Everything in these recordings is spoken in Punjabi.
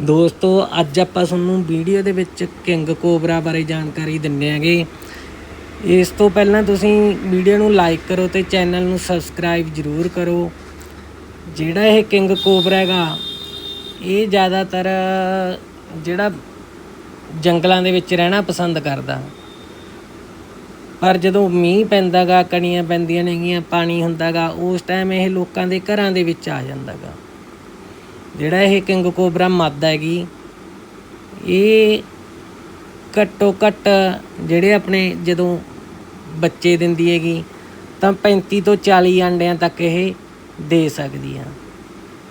ਦੋਸਤੋ, ਅੱਜ ਆਪਾਂ ਤੁਹਾਨੂੰ ਵੀਡੀਓ ਦੇ ਵਿੱਚ ਕਿੰਗ ਕੋਬਰਾ ਬਾਰੇ ਜਾਣਕਾਰੀ ਦਿੰਨੇ ਆਂਗੇ ਇਸ ਤੋਂ ਪਹਿਲਾਂ ਤੁਸੀਂ ਵੀਡੀਓ ਨੂੰ ਲਾਈਕ ਕਰੋ ਤੇ ਚੈਨਲ ਨੂੰ ਸਬਸਕ੍ਰਾਈਬ ਜ਼ਰੂਰ ਕਰੋ। ਜਿਹੜਾ ਇਹ ਕਿੰਗ ਕੋਬਰਾ ਹੈਗਾ, ਇਹ ਜ਼ਿਆਦਾਤਰ ਜਿਹੜਾ ਜੰਗਲਾਂ ਦੇ ਵਿੱਚ ਰਹਿਣਾ ਪਸੰਦ ਕਰਦਾ। ਪਰ ਜਦੋਂ ਮੀਂਹ ਪੈਂਦਾਗਾ ਕਣੀਆਂ ਪੈਂਦੀਆਂ ਨੇਗੀਆਂ, ਪਾਣੀ ਹੁੰਦਾਗਾ, ਉਸ ਟਾਈਮ ਇਹ ਲੋਕਾਂ ਦੇ ਘਰਾਂ ਦੇ ਵਿੱਚ ਆ ਜਾਂਦਾਗਾ। ਜਿਹੜਾ ਇਹ ਕਿੰਗ ਕੋਬਰਾ ਮੱਦ ਹੈਗੀ, ਇਹ ਘੱਟੋ ਘੱਟ ਜਿਹੜੇ ਆਪਣੇ ਜਦੋਂ ਬੱਚੇ ਦਿੰਦੀ ਹੈਗੀ, ਤਾਂ 35 ਤੋਂ 40 ਅੰਡਿਆਂ ਤੱਕ ਇਹ ਦੇ ਸਕਦੀ ਆ।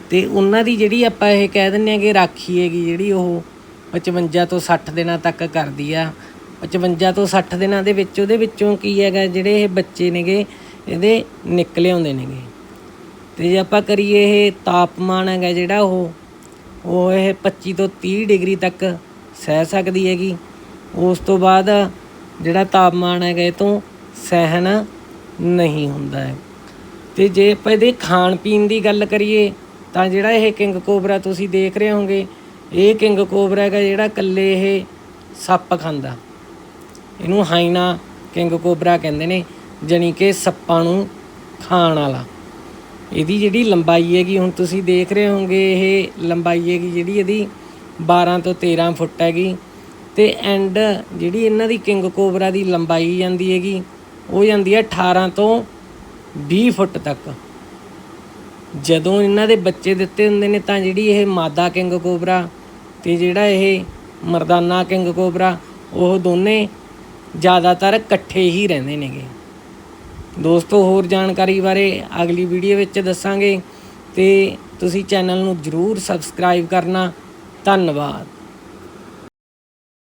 ਤੇ ਉਹਨਾਂ ਦੀ ਜਿਹੜੀ ਆਪਾਂ ਇਹ ਕਹਿ ਦਿੰਨੇ ਆ ਕਿ ਰਾਖੀ ਹੈਗੀ, ਜਿਹੜੀ ਉਹ 55 ਤੋਂ 60 ਦਿਨਾਂ ਤੱਕ ਕਰਦੀ ਆ। 55 ਤੋਂ 60 ਦਿਨਾਂ ਦੇ ਵਿੱਚ, ਉਹਦੇ ਵਿੱਚੋਂ ਕੀ ਹੈਗਾ, ਜਿਹੜੇ ਇਹ ਬੱਚੇ ਨੇਗੇ, ਇਹਦੇ ਨਿਕਲੇ ਆਉਂਦੇ ਨੇਗੇ। ਤੇ ਜੇ ਆਪਾਂ ਕਰੀਏ ਇਹ ਤਾਪਮਾਨ ਹੈਗਾ ਜਿਹੜਾ ਉਹ ਉਹ ਇਹ 25 ਤੋਂ 30 ਡਿਗਰੀ ਤੱਕ ਸਹਿ ਸਕਦੀ ਹੈਗੀ। ਉਸ ਤੋਂ ਬਾਅਦ ਜਿਹੜਾ ਤਾਪਮਾਨ ਹੈਗਾ ਇਹ ਤੋਂ ਸਹਿਣ ਨਹੀਂ ਹੁੰਦਾ ਹੈ। ਤੇ ਜੇ ਆਪਾਂ ਇਹਦੇ ਖਾਣ ਪੀਣ ਦੀ ਗੱਲ ਕਰੀਏ, ਤਾਂ ਜਿਹੜਾ ਇਹ ਕਿੰਗ ਕੋਬਰਾ ਤੁਸੀਂ ਦੇਖ ਰਹੇ ਹੋਗੇ ਇਹ ਕਿੰਗ ਕੋਬਰਾ ਹੈਗਾ ਜਿਹੜਾ ਇਕੱਲੇ ਇਹ ਸੱਪ ਖਾਂਦਾ। ਇਹਨੂੰ ਹਾਈਨਾ ਕਿੰਗ ਕੋਬਰਾ ਕਹਿੰਦੇ ਨੇ, ਜਾਣੀ ਕਿ ਸੱਪਾਂ ਨੂੰ ਖਾਣ ਵਾਲਾ। ਇਹਦੀ ਜਿਹੜੀ ਲੰਬਾਈ ਹੈਗੀ, ਹੁਣ ਤੁਸੀਂ ਦੇਖ ਰਹੇ ਹੋਗੇ ਇਹ ਲੰਬਾਈ ਹੈਗੀ ਜਿਹੜੀ ਇਹਦੀ 12 ਤੋਂ 13 ਫੁੱਟ ਹੈਗੀ ਤੇ ਐਂਡ ਜਿਹੜੀ ਇਹਨਾਂ ਦੀ ਕਿੰਗ ਕੋਬਰਾ ਦੀ ਲੰਬਾਈ ਜਾਂਦੀ ਹੈਗੀ, ਉਹ ਜਾਂਦੀ ਹੈ 18 ਤੋਂ 20 ਫੁੱਟ ਤੱਕ। ਜਦੋਂ ਇਹਨਾਂ ਦੇ ਬੱਚੇ ਦਿੱਤੇ ਹੁੰਦੇ ਨੇ, ਤਾਂ ਜਿਹੜੀ ਇਹ ਮਾਦਾ ਕਿੰਗ ਕੋਬਰਾ ਤੇ ਜਿਹੜਾ ਇਹ ਮਰਦਾਨਾ ਕਿੰਗ ਕੋਬਰਾ, ਉਹ ਦੋਨੇ ਜ਼ਿਆਦਾਤਰ ਇਕੱਠੇ ਹੀ ਰਹਿੰਦੇ ਨੇਗੇ। ਦੋਸਤੋ, ਹੋਰ ਜਾਣਕਾਰੀ ਬਾਰੇ ਅਗਲੀ ਵੀਡੀਓ ਵਿੱਚ ਦੱਸਾਂਗੇ ਤੇ ਤੁਸੀਂ ਚੈਨਲ ਨੂੰ ਜਰੂਰ ਸਬਸਕ੍ਰਾਈਬ ਕਰਨਾ। ਧੰਨਵਾਦ।